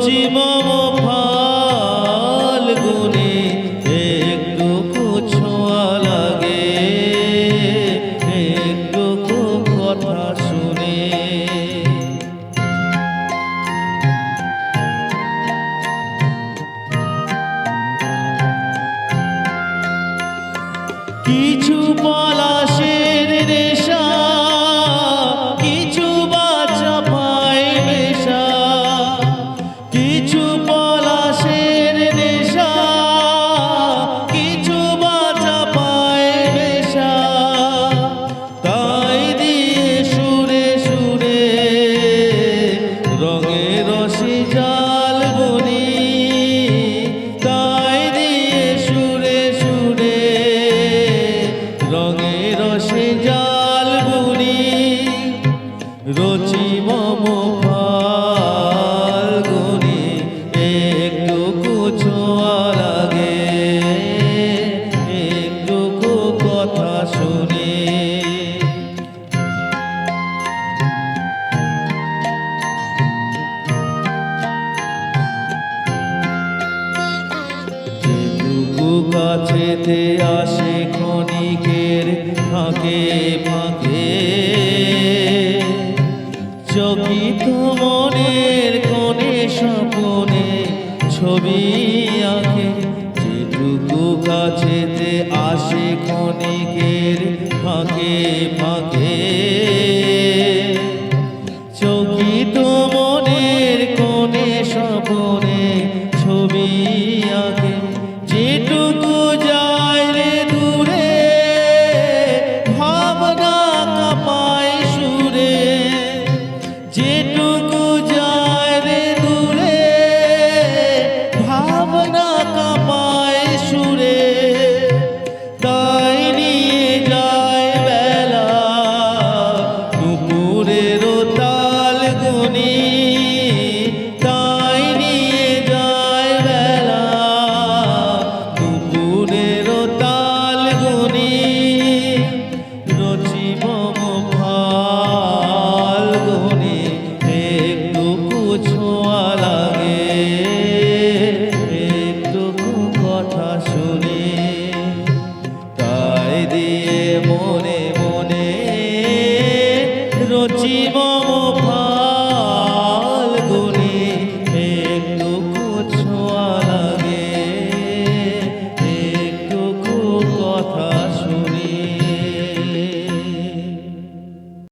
পশ্চিমম ফালগুনে একটু ছোঁয়া লাগে একটু কথা শুনে। কিছু কাছেতে আসে ক্ষণিকের ফাঁকে ফাঁকে। চকিত মনের কোণে স্বপনে ছবি আঁকে। যেটুকু কাছেতে আসে ক্ষণিকের ফাঁকে ফাঁকে। চকিত মনের কোণে স্বপনে ছবি আঁকে। 不错。